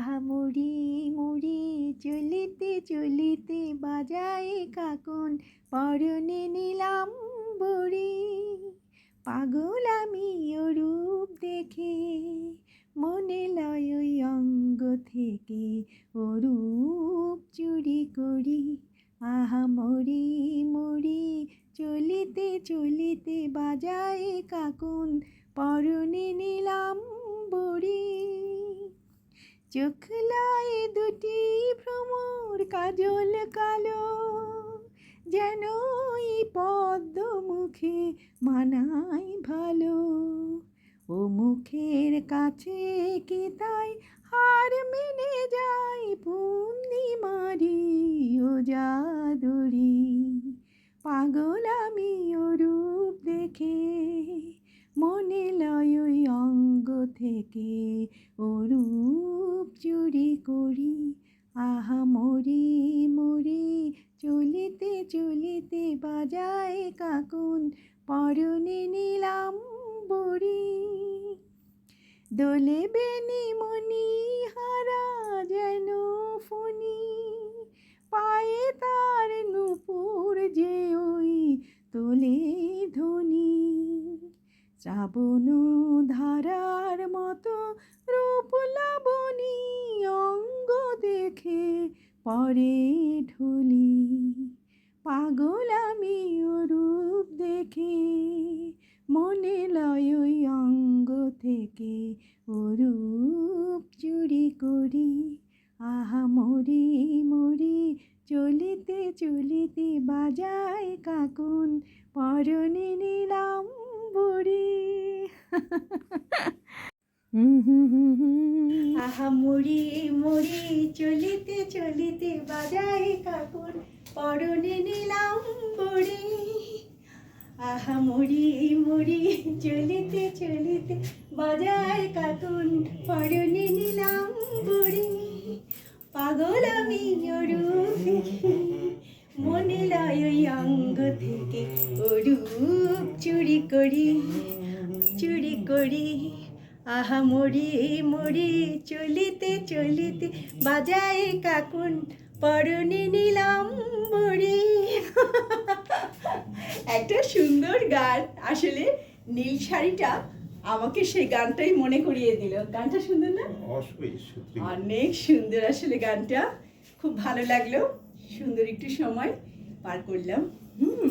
আহা মুড়ি মুড়ি, চলিতে চলিতে বাজায় কাকন, পরনে নিলাম বড়ি। পাগল আমি রূপ দেখে, মনে লয় অঙ্গ থেকে ও রূপ চুরি করি। আহা মরি মরি চলিতে চলিতে বাজায় কাকুন, পরনে নিলাম বড়ি। চোখ লাই দুটি ভ্রমর কাজল কালো, যেন পদ্ম মুখে মানাই ভালো। ও মুখের কাছে কি তাই হার মেনে যাই পূর্ণিমারি ও জাদুরি? পাগল আমি ও রূপ দেখে মনে লয় থেকে ও রূপ চুরি করি। আহা মরি মরি, চলিতে চলিতে বাজায় কাকুন। পরনে নিলাম বড়ি। দোলে বেনি মনি হারা যেন ফণি পায়ে তার নুপুর যে ওই তোলে শ্রাবণ ধারার মতো রূপ লাবণী অঙ্গ দেখে পরে ঢলি। পাগল আমি রূপ দেখে মনে লয় ওই অঙ্গ থেকে ও রূপ চুরি করি। আহা মরি মরি, চলিতে চলিতে বাজায় কাকুন, পরনে বড়ি আহা মরি মরি চলিতে চলিতে বাজায় কাকুন পরনে নিলাম বড়ি। আহা মরি মরি চলিতে চলিতে বাজায় কাকুন পরনে নিলাম বড়ি। পাগল আমি রূপ মনে লয় অঙ্গ থেকে ও রূপ চুরি করি। চুরি করি। আহা মরি মরি চলিতে চলিতে বাজায় কাকুন পরনে নিলাম মরি একটা সুন্দর গান। আসলে নীল শাড়িটা আমাকে সেই গানটাই মনে করিয়ে দিল। গানটা সুন্দর না? অনেক সুন্দর আসলে গানটা। খুব ভালো লাগল। সুন্দর একটু সময় পার করলাম। হুম।